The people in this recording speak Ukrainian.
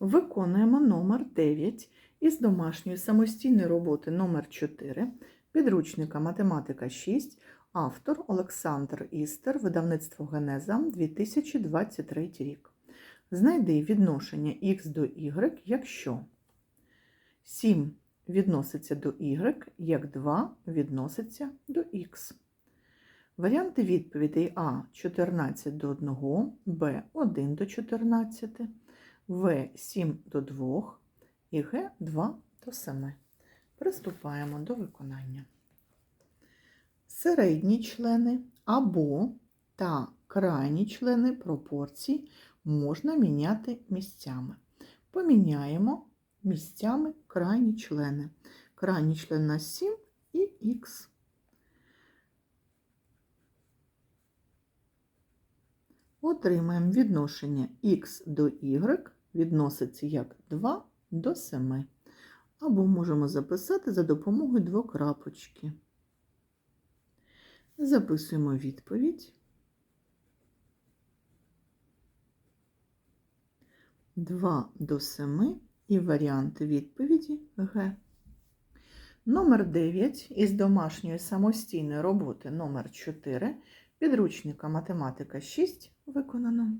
Виконуємо номер 9 із домашньої самостійної роботи номер 4 підручника математика 6, автор Олександр Істер, видавництво Генеза 2023 рік. Знайди відношення х до y, якщо 7 відноситься до y, як 2 відноситься до х. Варіанти відповідей А 14 до 1, Б 1 до 14, В 7 до 2 і Г 2 до 7. Приступаємо до виконання. Середні члени або та крайні члени пропорцій можна міняти місцями. Поміняємо місцями крайні члени. Крайні члени на 7 і х. Отримаємо відношення х до y відноситься як 2 до 7. Або можемо записати за допомогою двокрапочки. Записуємо відповідь. 2 до 7 і варіанти відповіді Г. Номер 9 із домашньої самостійної роботи номер 4 підручника математика 6 виконано.